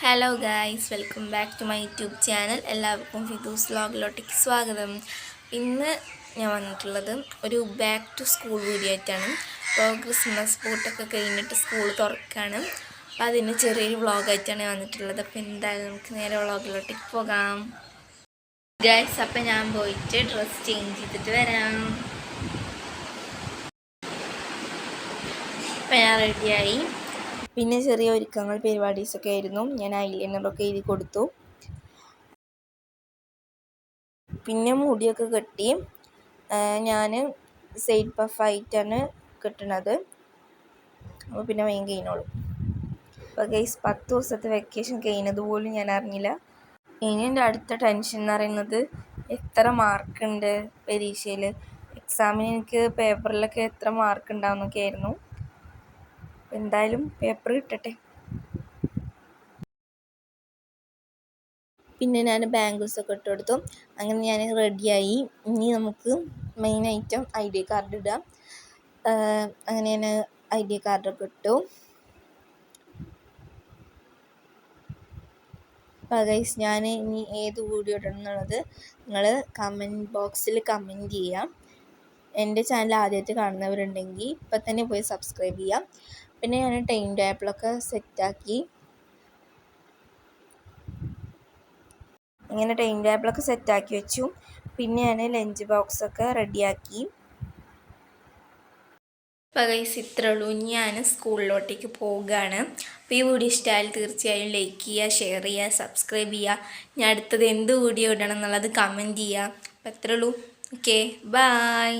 Hello guys welcome back to my YouTube channel എല്ലാവർക്കും ഫിദൂസ് വ്ലോഗിലോട്ടേക്ക് സ്വാഗതം. ഇന്ന് ഞാൻ വന്നിട്ടുള്ളത് ഒരു ബാക്ക് ടു സ്കൂൾ വീഡിയോ ആയിട്ടാണ്. അപ്പോൾ ക്രിസ്മസ് പൂട്ടൊക്കെ കഴിഞ്ഞിട്ട് സ്കൂൾ തുറക്കുകയാണ് അപ്പോൾ അതിന് ചെറിയൊരു വ്ളോഗായിട്ടാണ് ഞാൻ വന്നിട്ടുള്ളത്. അപ്പോൾ എന്തായാലും നമുക്ക് നേരെ വ്ളോഗിലോട്ടേക്ക് പോകാം. ഗായ്സ് അപ്പം ഞാൻ പോയിട്ട് ഡ്രസ്സ് ചേഞ്ച് ചെയ്തിട്ട് വരാം. അപ്പം ഞാൻ റെഡിയായി പിന്നെ ചെറിയ ഒരുക്കങ്ങൾ പരിപാടീസൊക്കെ ആയിരുന്നു. ഞാൻ ഐലൈനറൊക്കെ എഴുതി കൊടുത്തു. പിന്നെ മുടിയൊക്കെ കെട്ടി ഞാൻ സൈഡ് പഫായിട്ടാണ് കെട്ടണത്. അപ്പോൾ പിന്നെ വേഗം കഴിഞ്ഞോളൂ. അപ്പോൾ ഗൈസ് പത്ത് ദിവസത്തെ വെക്കേഷൻ കഴിഞ്ഞത് പോലും ഞാൻ അറിഞ്ഞില്ല. ഇനി എന്റെ അടുത്ത ടെൻഷൻ എന്ന് പറയുന്നത് എത്ര മാർക്കുണ്ട് പരീക്ഷയിൽ എക്സാമിന് എനിക്ക് പേപ്പറിലൊക്കെ എത്ര മാർക്ക് ഉണ്ടാവുന്നൊക്കെ ആയിരുന്നു. എന്തായാലും പേപ്പർ കിട്ടട്ടെ. പിന്നെ ഞാൻ ബാംഗിൾസൊക്കെ ഇട്ട് കൊടുത്തു. അങ്ങനെ ഞാൻ റെഡിയായി ഇനി നമുക്ക് main item I D card ഇടാം അങ്ങനെ ഞാൻ ഐ ഡി കാർഡൊക്കെ ഇട്ടു. ഗൈസ് ഞാൻ ഇനി ഏത് വീഡിയോ ഇടണം എന്നുള്ളത് നിങ്ങൾ കമന്റ് ബോക്സിൽ കമന്റ് ചെയ്യാം. എന്റെ ചാനൽ ആദ്യമായിട്ട് കാണുന്നവരുണ്ടെങ്കിൽ ഇപ്പം തന്നെ പോയി സബ്സ്ക്രൈബ് ചെയ്യാം. പിന്നെ ഞാൻ ടൈം ടേബിളൊക്കെ സെറ്റാക്കി ഇങ്ങനെ ടൈം ടേബിളൊക്കെ സെറ്റാക്കി വെച്ചു. പിന്നെ ഞാൻ ലഞ്ച് ബോക്സൊക്കെ റെഡിയാക്കി അപ്പോൾ ഗൈസ് ഉള്ളൂ. ഞാൻ സ്കൂളിലോട്ടേക്ക് പോവുകയാണ്. അപ്പോൾ ഈ വീഡിയോ ഇഷ്ടമായാൽ തീർച്ചയായും ലൈക്ക് ചെയ്യുക ഷെയർ ചെയ്യുക സബ്സ്ക്രൈബ് ചെയ്യുക. ഞാൻ അടുത്തത് എന്ത് വീഡിയോ ഇടണം എന്നുള്ളത് കമന്റ് ചെയ്യുക. അപ്പോൾ ഇത്രേ ഉള്ളൂ. Okay bye